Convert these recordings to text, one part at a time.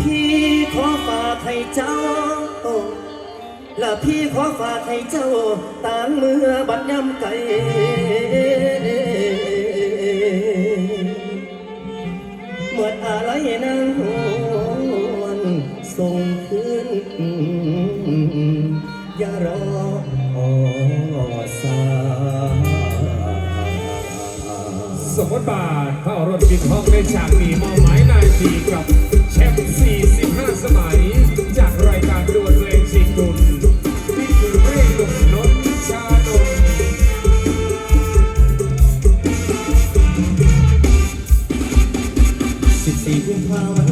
พี่ขอฝากให้เจ้า และพี่ขอฝากให้เจ้าตางเมื่อบัดยำไก่หมดอะไรนางหวนส่งคืนอย่ารออสา สมมติบาทเข้ารถปิดห้องในฉากนีมอหมายนายดีกับแชมป์45 สมัย จากรายการดวลเพลงชิงทุนนี่คือเรื่อหนุ่นนชากุมภาพันธ์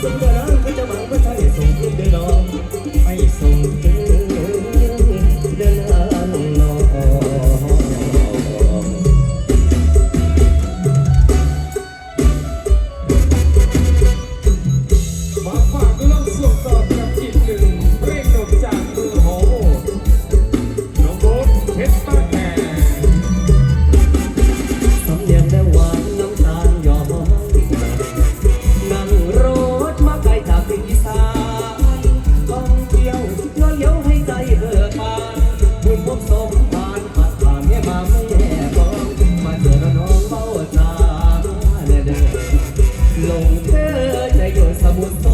Super with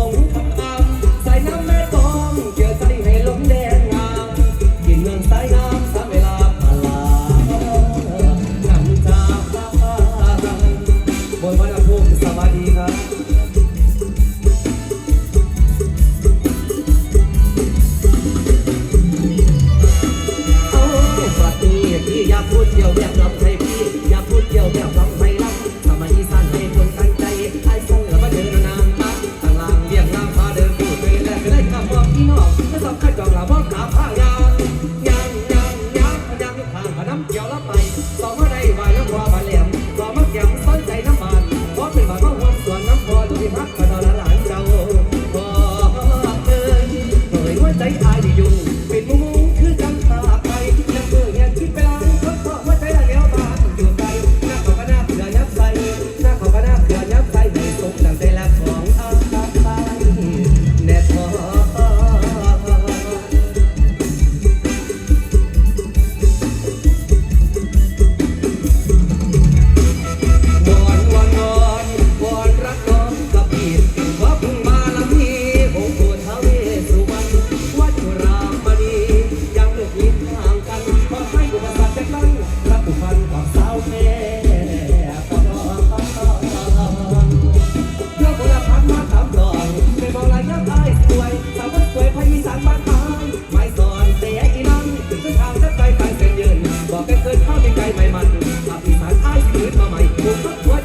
นมาใหม่ผมต้อง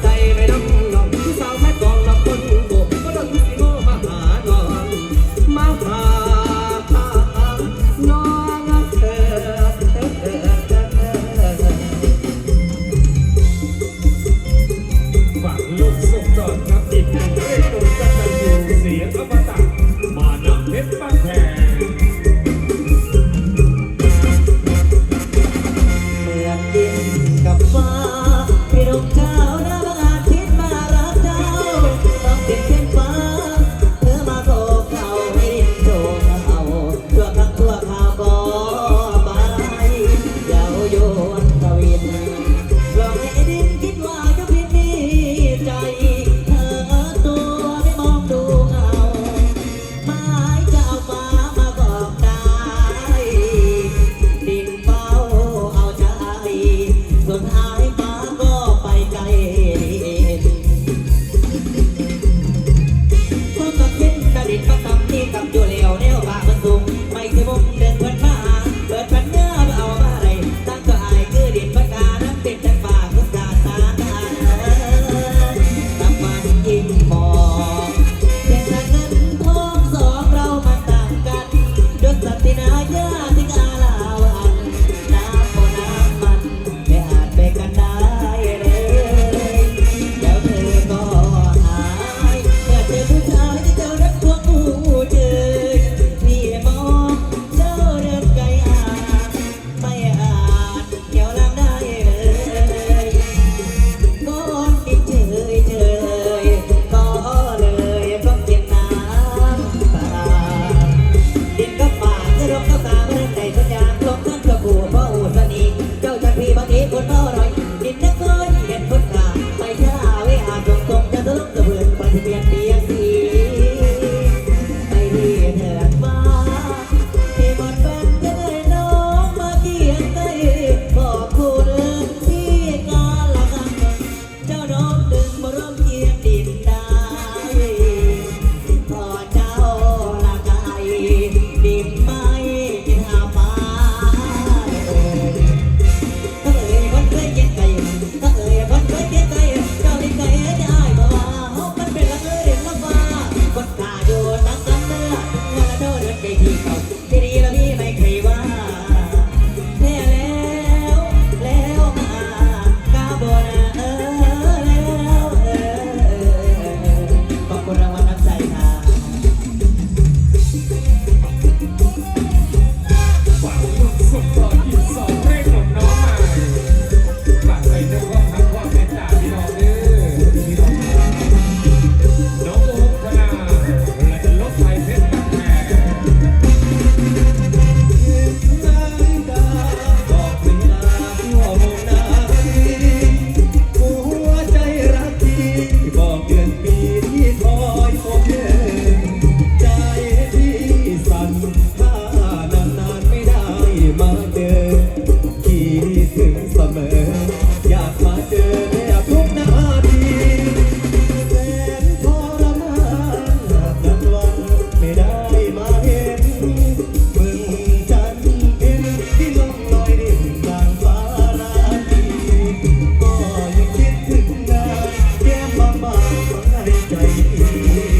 Thank you.